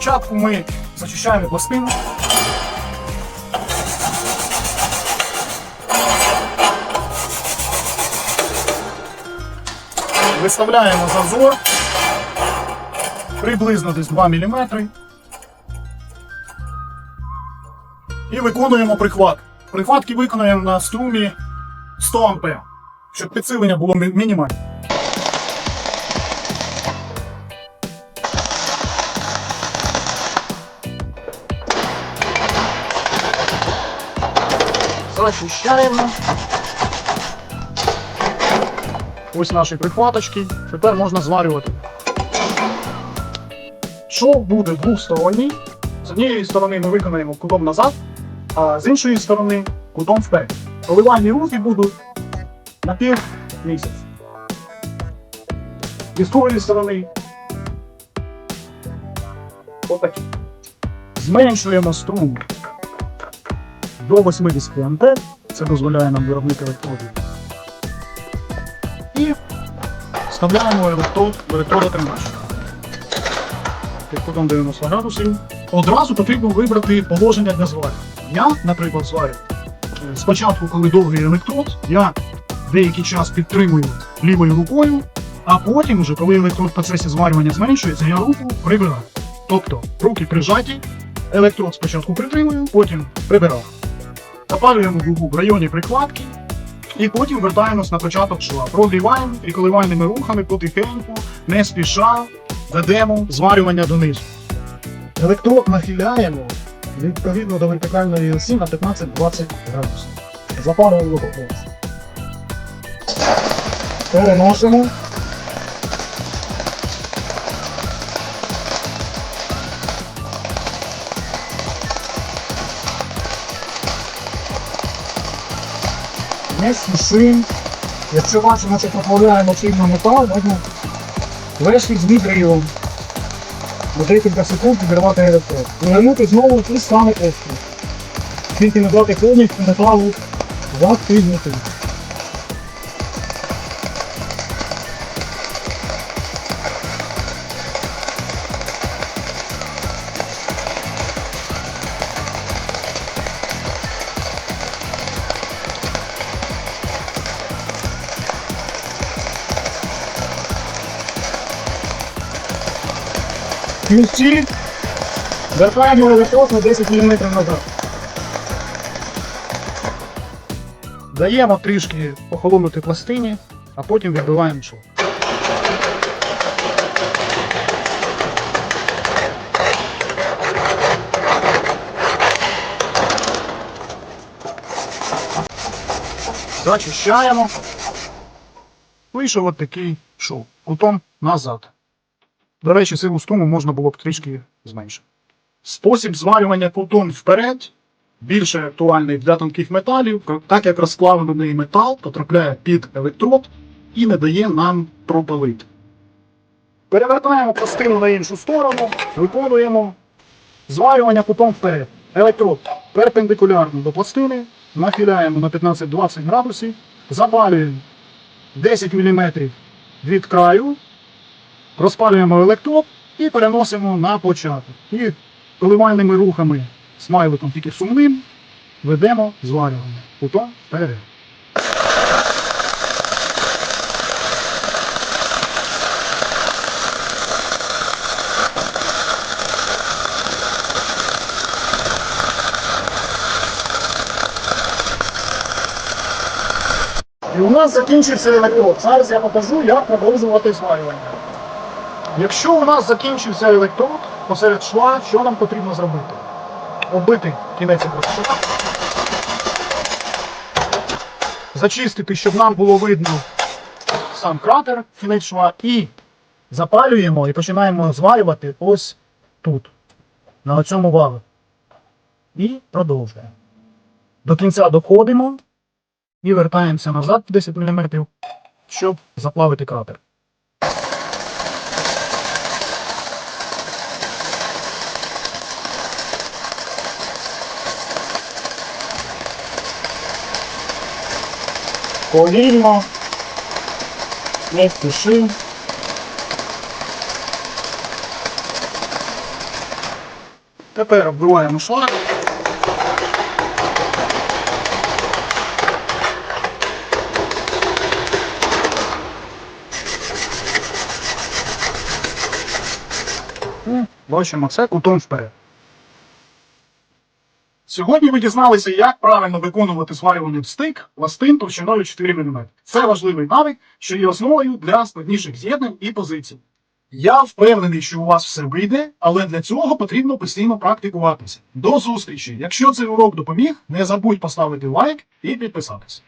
Спочатку ми зачищаємо пластину. Виставляємо зазор приблизно десь 2 мм. І виконуємо прихват. Прихватки виконуємо на струмі 100 А, щоб підсилення було мінімальне. Зачищаємо. Ось наші прихваточки. Тепер можна зварювати. Шов буде двосторонній. З однієї сторони ми виконаємо кутом назад, а з іншої сторони кутом вперед. Поливальні рухи будуть на пів місяць. Зі другої сторони. Отакі. Зменшуємо струм до 80 А. Це дозволяє нам виробник електродів. І вставляємо електрод в електродотримач. Під кутом 90 градусів. Одразу потрібно вибрати положення для зварю. Я, наприклад, зварю. Спочатку, коли довгий електрод, я деякий час підтримую лівою рукою, а потім, вже, коли електрод в процесі зварювання зменшується, я руку прибираю. Тобто руки прижаті, електрод спочатку притримую, потім прибираю. Запалюємо губу в районі прикладки і потім вертаємось на початок шва. Прогріваємо і коливальними рухами потихеньку, не спіша, ведемо зварювання донизу. Електрод нахиляємо відповідно до вертикальної осі на 15-20 градусів. Запалюємо. Переносимо. Не спішимо. Якщо бачимо, що поправляємо сильно метал, можна весь з відривом на декілька секунд підривати електрод. Повернути знову ті самі острів. Тільки надати повністю металу закріпнути. Ключі. Вертаємо електрод на 10 мм назад. Даємо трішки охолонути пластині, а потім відбиваємо шов. Зачищаємо. Вийшов от такий шов. Кутом назад. До речі, силу струму можна було б трішки зменшити. Спосіб зварювання кутом вперед більше актуальний для тонких металів, так як розплавлений метал потрапляє під електрод і не дає нам пропалити. Перевертаємо пластину на іншу сторону, виконуємо зварювання кутом вперед. Електрод перпендикулярно до пластини, нахиляємо на 15-20 градусів, запалюємо 10 мм від краю, розпалюємо електрод і переносимо на початок. І коливальними рухами, смайликом тільки сумним, ведемо зварювання. Кутом вперед. І у нас закінчився електрод. Зараз я покажу, як продовжувати зварювання. Якщо у нас закінчився електрод посеред шва, що нам потрібно зробити? Оббити кінець електродшва. Зачистити, щоб нам було видно сам кратер, кінець шва, і запалюємо і починаємо зварювати ось тут, на цьому валу. І продовжуємо. До кінця доходимо і вертаємося назад 10 мм, щоб заплавити кратер. Повільно, не спішим. Тепер оббиваємо. І Бачимо це кутом вперед. Сьогодні ви дізналися, як правильно виконувати зварювальний стик пластин товщиною 4 мм. Це важливий навик, що є основою для складніших з'єднань і позицій. Я впевнений, що у вас все вийде, але для цього потрібно постійно практикуватися. До зустрічі! Якщо цей урок допоміг, не забудь поставити лайк і підписатися.